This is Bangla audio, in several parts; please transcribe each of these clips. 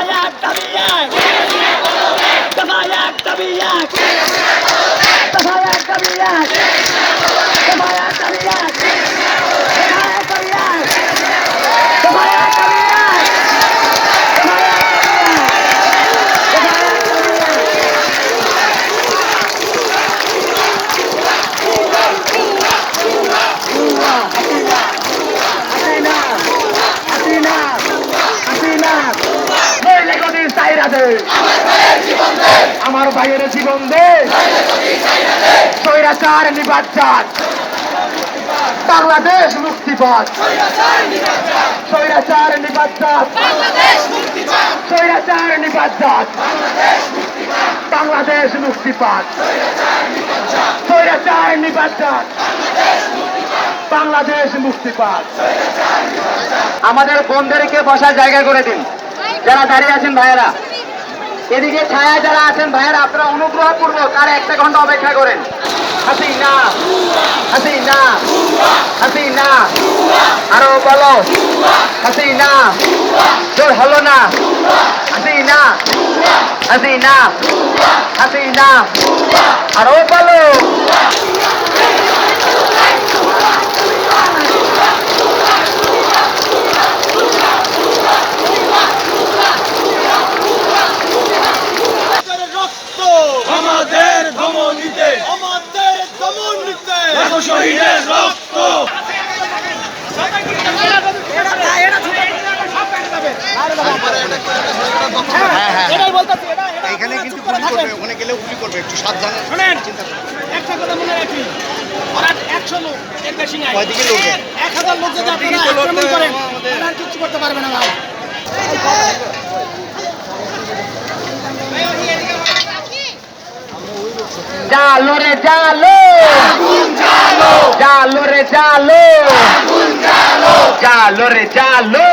দফা এক দাবি এক দফা এক দাবি এক দফা এক দাবি এক দফা এক দাবি এক দফা এক দাবি এক দফা এক দাবি এক দফা হাসিনা হাসিনা হাসিনা নইলে গদি চাইরা আমার ভাইয়ের জীবন দে। চান বাংলাদেশ মুক্তিপথ স্বৈরাচার নিবাদ চান বাংলাদেশ মুক্তিপথ স্বৈরাচার নিবাদ চান বাংলাদেশ আমাদের বোনদেরকে বসার জায়গা করে দিন। যারা দাঁড়িয়ে আছেন ভাইয়েরা। এদিকে ছায়া যারা আছেন ভাইয়েরা, আপনারা অনুগ্রহ পূর্বক আর একটা ঘণ্টা অপেক্ষা করেন। হাসিনা হাসিনা হাসিনা, আরও বলো। হাসিনা, জোর হলো না। হাসিনা হাসিনা হাসিনা, আরও বলো। করবে ওখানে গেলে গুলি করবে একটু সাবধানে শোনেন একটা কথা মনে রাখি। ওরা একশো লোক এর বেশি নাই। এক হাজার লোক যদি আপনারা আক্রমণ করেন আর কিচ্ছু করতে পারবে না ভাই। জালো রে জালো। জালো রে জালো। জালো রে জালো।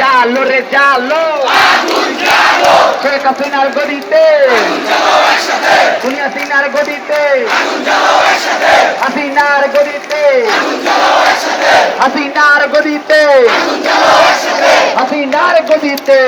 জালো রে জালো। শেখ হাসিনার গদিতে। খুনি হাসিনার গদিতে। হাসিনার গদিতে। হাসিনার গদিতে। হাসিনার গদিতে।